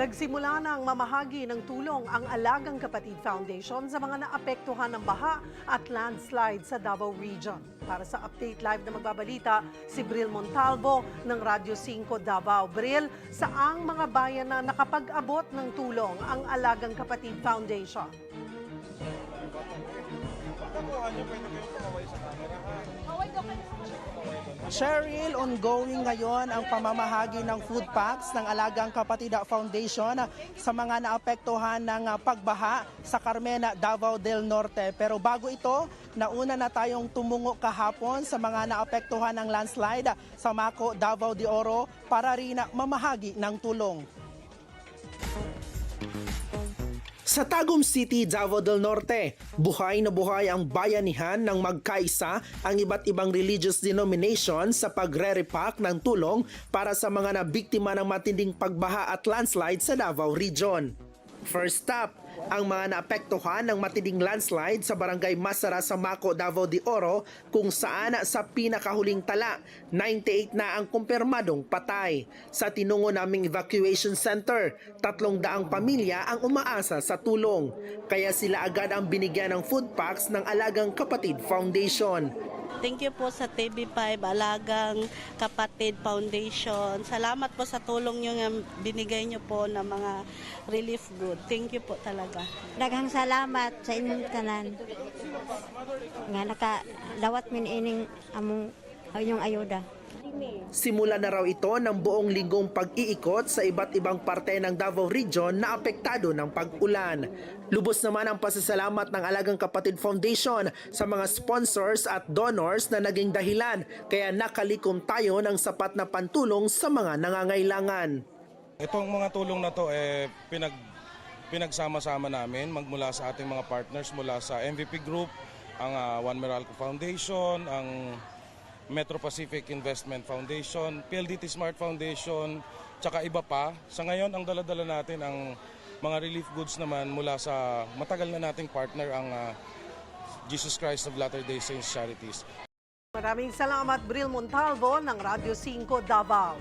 Nagsimula ng mamahagi ng tulong ang Alagang Kapatid Foundation sa mga naapektuhan ng baha at landslide sa Davao Region. Para sa Update Live na magbabalita, si Bril Montalvo ng Radyo 5 Davao. Bril, saang mga bayan na nakapag-abot ng tulong ang Alagang Kapatid Foundation? Cheryl, ongoing ngayon ang pamamahagi ng food packs ng Alagang Kapatida Foundation sa mga naapektuhan ng ah, pagbaha sa Carmena, Davao del Norte. Pero bago ito, nauna na tayong tumungo kahapon sa mga naapektuhan ng landslide sa Mako, Davao de Oro para rin ah, mamahagi ng tulong. Sa Tagum City, Davao del Norte, buhay na buhay ang bayanihan ng magkaisa ang iba't ibang religious denomination sa pagre-repack ng tulong para sa mga nabiktima ng matinding pagbaha at landslide sa Davao Region. First stop, ang mga naapektuhan ng matinding landslide sa barangay Masara sa Mako, Davao de Oro kung saan sa pinakahuling tala, 98 na ang kumpirmadong patay. Sa tinungo naming evacuation center, tatlong daang pamilya ang umaasa sa tulong. Kaya sila agad ang binigyan ng food packs ng Alagang Kapatid Foundation. Thank you po sa TV5 Alagang Kapatid Foundation. Salamat po sa tulong nyo nga binigay nyo po ng mga relief good. Thank you po talaga. Daghang salamat sa inyong tanan. Nga nakadawat min ining among inyong ayuda. Simula na raw ito ng buong linggong pag-iikot sa iba't ibang parte ng Davao Region na apektado ng pag-ulan. Lubos naman ang pasasalamat ng Alagang Kapatid Foundation sa mga sponsors at donors na naging dahilan kaya nakalikom tayo ng sapat na pantulong sa mga nangangailangan. Itong mga tulong na to eh pinag pinagsama-sama namin magmula sa ating mga partners mula sa MVP Group, ang ah, One Meralco Foundation, ang Metro Pacific Investment Foundation, PLDT Smart Foundation, tsaka iba pa. Sa ngayon, ang dala-dala natin ang mga relief goods naman mula sa matagal na nating partner ang ah, Jesus Christ of Latter-day Saints Charities. Maraming salamat Bril Montalvo ng Radyo 5 Davao.